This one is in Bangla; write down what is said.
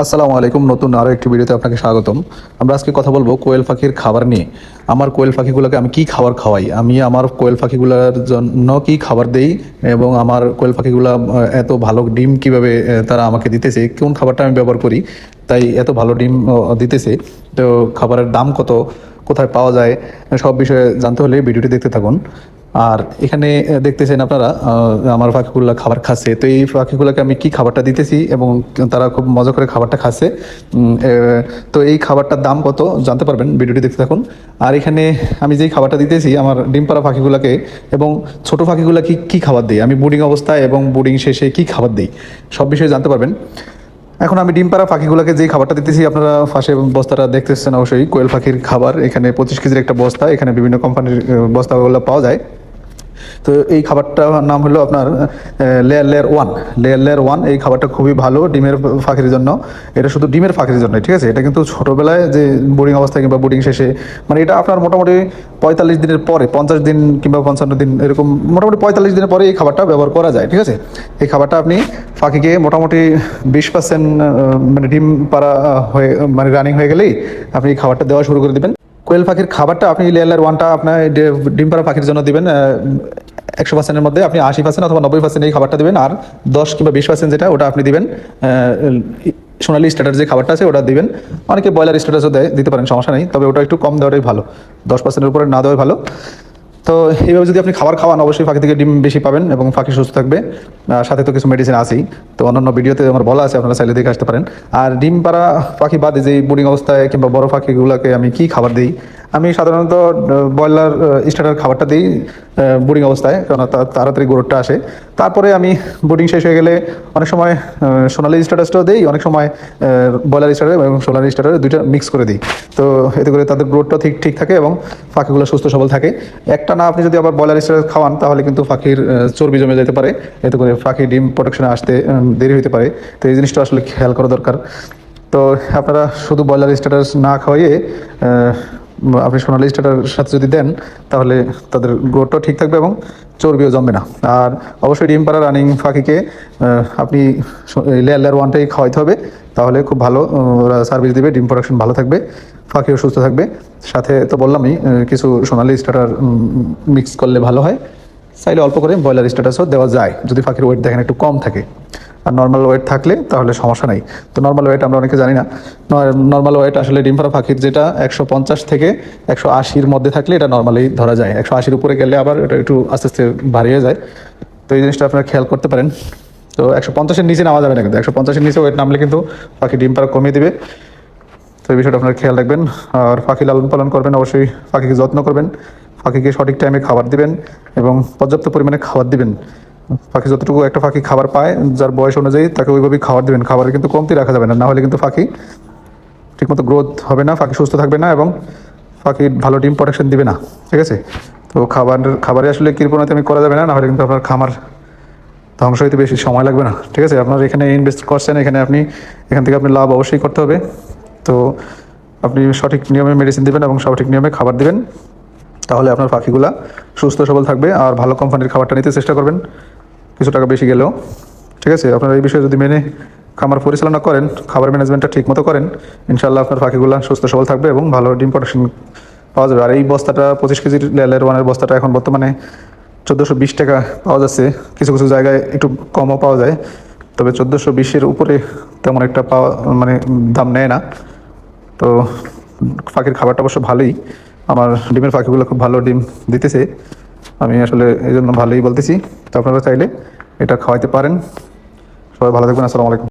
আসসালামু আলাইকুম। নতুন আরও একটি ভিডিওতে আপনাকে স্বাগতম। আমরা আজকে কথা বলব কোয়েল পাখির খাবার নিয়ে। আমার কোয়েল পাখিগুলোকে আমি কি খাবার খাওয়াই? আমি আমার কোয়েল পাখিগুলোর জন্য কি খাবার দেই? এবং আমার কোয়েল পাখিগুলো এত ভালো ডিম কীভাবে তারা আমাকে দিতেছে? কোন খাবারটা আমি ব্যবহার করি? তাই এত ভালো ডিম দিতেছে। তো খাবারের দাম কত? কোথায় পাওয়া যায়? সব বিষয়ে জানতে হলে ভিডিওটি দেখতে থাকুন। আর এখানে দেখতেছেন আপনারা আমার পাখিগুলো খাবার খাচ্ছে। তো এই পাখিগুলোকে আমি কি খাবারটা দিতেছি এবং তারা খুব মজা করে খাবারটা খাচ্ছে? তো এই খাবারটার দাম কত জানতে পারবেন? ভিডিওটি দেখতে থাকুন। আর এখানে আমি যেই খাবারটা দিতেছি, আমার ডিম পাড়া পাখিগুলোকে এবং ছোট পাখিগুলো কি কি খাবার দিই আমি বুডিং অবস্থায় এবং বুডিং শেষে কি খাবার দিই? সব বিষয়ে জানতে পারবেন। এখন আমি ডিম পাড়া পাখিগুলোকে যেই খাবারটা দিতেছি, আপনারা ফাঁসে বস্তাটা দেখতেছেন অবশ্যই। কোয়েল পাখির খাবার। এখানে পঁচিশ কেজির একটা বস্তা। এখানে বিভিন্ন কোম্পানির বস্তাগুলো পাওয়া যায়। তো এই খাবারটার নাম হলো আপনার layer layer one layer layer one এই খাবারটা খুবই ভালো ডিমের ফাঁকির জন্য। এটা শুধু ডিমের ফাঁকির জন্য ঠিক আছে? এটা কিন্তু ছোটোবেলায় যে বোর্ডিং অবস্থায় কিংবা বোর্ডিং শেষে মানে এটা আপনার মোটামুটি পঁয়তাল্লিশ দিনের পরে, পঞ্চাশ দিন কিংবা পঞ্চান্ন দিন, এরকম মোটামুটি পঁয়তাল্লিশ দিনের পরে এই খাবারটা ব্যবহার করা যায়, ঠিক আছে? এই খাবারটা আপনি ফাঁকিকে মোটামুটি বিশ পার্সেন্ট মানে ডিম পাড়া হয়ে মানে রানিং হয়ে গেলেই আপনি এই খাবারটা দেওয়া শুরু করে দিবেন। কোয়েল পাখির খাবারটা আপনি লেয়ার ওয়ানটা আপনার ডিম পাড়া পাখির জন্য দিবেন একশো পার্সেন্টের মধ্যে আপনি আশি পার্সেন্ট অথবা নব্বই পার্সেন্ট এই খাবারটা দেবেন, আর দশ কিংবা বিশ পার্সেন্ট যেটা, ওটা আপনি দিবেন সোনালি স্ট্যাটার যে খাবারটা আছে, ওটা দিবেন। অনেকে ব্রয়লার স্ট্যাটাসও দেয়, দিতে পারেন, সমস্যা নেই, তবে ওটা একটু কম দেওয়াটাই ভালো। দশ পার্সেন্টের উপরে না দেওয়াই ভালো। তো এইভাবে যদি আপনি খাবার খাওয়ান, অবশ্যই পাখি থেকে ডিম বেশি পাবেন এবং পাখি সুস্থ থাকবে। সাথে তো কিছু মেডিসিন আছেই। তো অন্যান্য ভিডিওতে আমার বলা আছে, আপনারা চাইলে দেখে আসতে পারেন। আর ডিম পাড়া পাখি বাদে যে বোর্ডিং অবস্থায় কিংবা বড় পাখিগুলোকে আমি কি খাবার দিই আমি সাধারণত ব্রয়লার স্টার্টার খাবারটা দিই বোর্ডিং অবস্থায় কারণ তাড়াতাড়ি গ্রোথটা আসে। তারপরে আমি বোর্ডিং শেষ হয়ে গেলে অনেক সময় সোনালি স্ট্যাটাসটাও দিই, অনেক সময় ব্রয়লার স্টার্টার এবং সোনালি স্টার্টার দুইটা মিক্স করে দিই। তো এতে করে তাদের গ্রোথটা ঠিক ঠিক থাকে এবং পাখিগুলো সুস্থ সবল থাকে। একটা না, আপনি যদি আবার ব্রয়লার স্টার খাওয়ান, তাহলে কিন্তু পাখির চর্বি জমে যেতে পারে। এতে করে পাখি ডিম প্রোটেকশনে আসতে দেরি হতে পারে। তো এই জিনিসটা আসলে খেয়াল করা দরকার। তো আপনারা শুধু ব্রয়লার স্ট্যাটাস না খাওয়াইয়ে আপনি সোনালি স্টার্টার সাথে যদি দেন, তাহলে তাদের গ্রোথটাও ঠিক থাকবে এবং চর্বিও জমবে না। আর অবশ্যই ডিম পাড়া রানিং ফাঁকিকে আপনি লেয়ার লেয়ার ওয়ানটাই খাওয়াইতে হবে, তাহলে খুব ভালো সার্ভিস দিবে, ডিম প্রোডাকশন ভালো থাকবে, ফাঁকিও সুস্থ থাকবে। সাথে তো বললামই কিছু সোনালি স্টার্টার মিক্স করলে ভালো হয়। চাইলে অল্প করে ব্রয়লার স্ট্যাটাসও দেওয়া যায়। যদি পাখির ওয়েট দেখেন একটু কম থাকে। আর নর্মাল ওয়েট থাকলে তাহলে সমস্যা নাই। তো নর্মাল ওয়েট আমরা অনেকে জানি না। নর্মাল ওয়েট আসলে ডিম পাড়া পাখির যেটা একশো পঞ্চাশ থেকে একশো আশির মধ্যে থাকলে এটা নর্মালি ধরা যায়। একশো আশির উপরে গেলে আবার এটা একটু আস্তে আস্তে বাড়িয়ে যায়। তো এই জিনিসটা আপনারা খেয়াল করতে পারেন। তো একশো পঞ্চাশের নিচে নামা যাবে না কিন্তু। একশো পঞ্চাশের নিচে ওয়েট নামলে কিন্তু পাখি ডিম পাড়া কমিয়ে দেবে। তো এই বিষয়টা আপনারা খেয়াল রাখবেন। আর পাখি লালন পালন করবেন, অবশ্যই পাখিকে যত্ন করবেন। পাখিকে সঠিক টাইমে খাবার দিবেন এবং পর্যাপ্ত পরিমাণে খাবার দিবেন। পাখি যতটুকু একটা পাখি খাবার পায়, যার বয়স অনুযায়ী তাকে ওইভাবেই খাবার দিবেন। খাবারের কিন্তু কমতি রাখা যাবে না হলে কিন্তু পাখি ঠিকমতো গ্রোথ হবে না, পাখি সুস্থ থাকবে না এবং পাখি ভালো ডিম প্রোটেকশন দিবে না, ঠিক আছে? তো খাবার, খাবারে আসলে কৃপণাতে আমি করা যাবে না না হলে কিন্তু আপনার খামার ধ্বংস হইতে বেশি সময় লাগবে না, ঠিক আছে? আপনার এখানে ইনভেস্ট করছেন, এখানে আপনি, এখান থেকে আপনি লাভ অবশ্যই করতে হবে। তো আপনি সঠিক নিয়মে মেডিসিন দেবেন এবং সঠিক নিয়মে খাবার দিবেন। তাহলে আপনার পাখিগুলা সুস্থ সবল থাকবে আর ভালো কোম্পানির খাবারটা নিতে চেষ্টা করবেন। কিছু টাকা বেশি গেলেও। ঠিক আছে, আপনারা এই বিষয়ে যদি মেনে খামার পরিচালনা করেন, খাবার ম্যানেজমেন্টটা ঠিক মতো করেন ইনশাল্লাহ আপনার পাখিগুলা সুস্থ সবল থাকবে এবং ভালো ডিম প্রোডাকশন পাওয়া যাবে। আর এই বস্তাটা পঁচিশ কেজির লেয়ার ওয়ানের বস্তাটা এখন বর্তমানে চোদ্দোশো বিশ টাকা পাওয়া যাচ্ছে। কিছু কিছু জায়গায় একটু কমও পাওয়া যায়, তবে চোদ্দোশো বিশের উপরে তেমন একটা পাওয়া মানে দাম নেয় না। তো পাখির খাবারটা অবশ্য ভালোই। আমার ডিমের পাখিগুলো খুব ভালো ডিম দিতেছে। আমি আসলে এই জন্য ভালোই বলতেছি। তো আপনারা চাইলে এটা খাওয়াইতে পারেন। সবাই ভালো থাকবেন। আসসালামু আলাইকুম।